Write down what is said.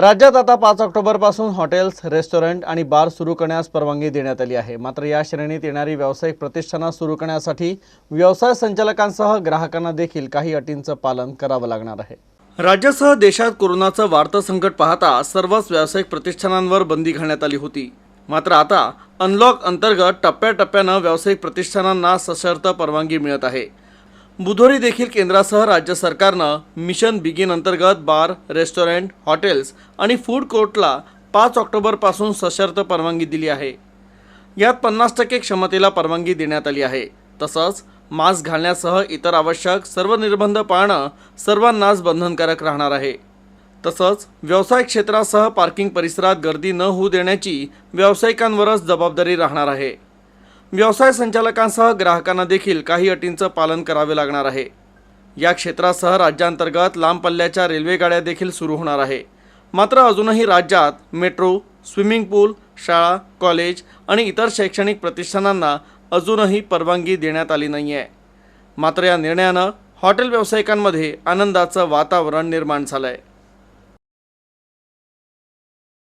राज्यात आता पाच ऑक्टोबरपासून हॉटेल्स रेस्टॉरंट आणि बार सुरू करण्यास परवानगी देण्यात आली आहे. मात्र या श्रेणीत येणारी व्यावसायिक प्रतिष्ठानं सुरू करण्यासाठी व्यवसाय संचालकांसह ग्राहकांना देखील काही अटींचं पालन करावं लागणार आहे. राज्यासह देशात कोरोनाचं वाढतं संकट पाहता सर्वच व्यावसायिक प्रतिष्ठानांवर बंदी घालण्यात आली होती. मात्र आता अनलॉक अंतर्गत टप्प्याटप्प्यानं व्यावसायिक प्रतिष्ठानांना सशर्त परवानगी मिळत आहे. बुधवारी देखील केंद्रासह राज्य सरकारनं मिशन बिगिन अंतर्गत बार रेस्टॉरंट हॉटेल्स आणि फूड कोर्टला पाच ऑक्टोबरपासून सशर्त परवानगी दिली आहे. यात पन्नास टक्के क्षमतेला परवानगी देण्यात आली आहे. तसंच मास्क घालण्यासह इतर आवश्यक सर्व निर्बंध पाळणं सर्वांनाच बंधनकारक राहणार आहे. तसंच व्यवसाय क्षेत्रासह पार्किंग परिसरात गर्दी न होऊ देण्याची व्यावसायिकांवरच जबाबदारी राहणार आहे. व्यवसाय संचालकांसह ग्राहकांना देखील काही अटींचं पालन करावे लागणार आहे. या क्षेत्रासह राज्यांतर्गत लांब पल्ल्याच्या रेल्वेगाड्या देखील सुरू होणार आहे. मात्र अजूनही राज्यात मेट्रो स्विमिंग पूल शाळा कॉलेज आणि इतर शैक्षणिक प्रतिष्ठानांना अजूनही परवानगी देण्यात आली नाही आहे मात्र या निर्णयानं हॉटेल व्यावसायिकांमध्ये आनंदाचं वातावरण निर्माण झालं आहे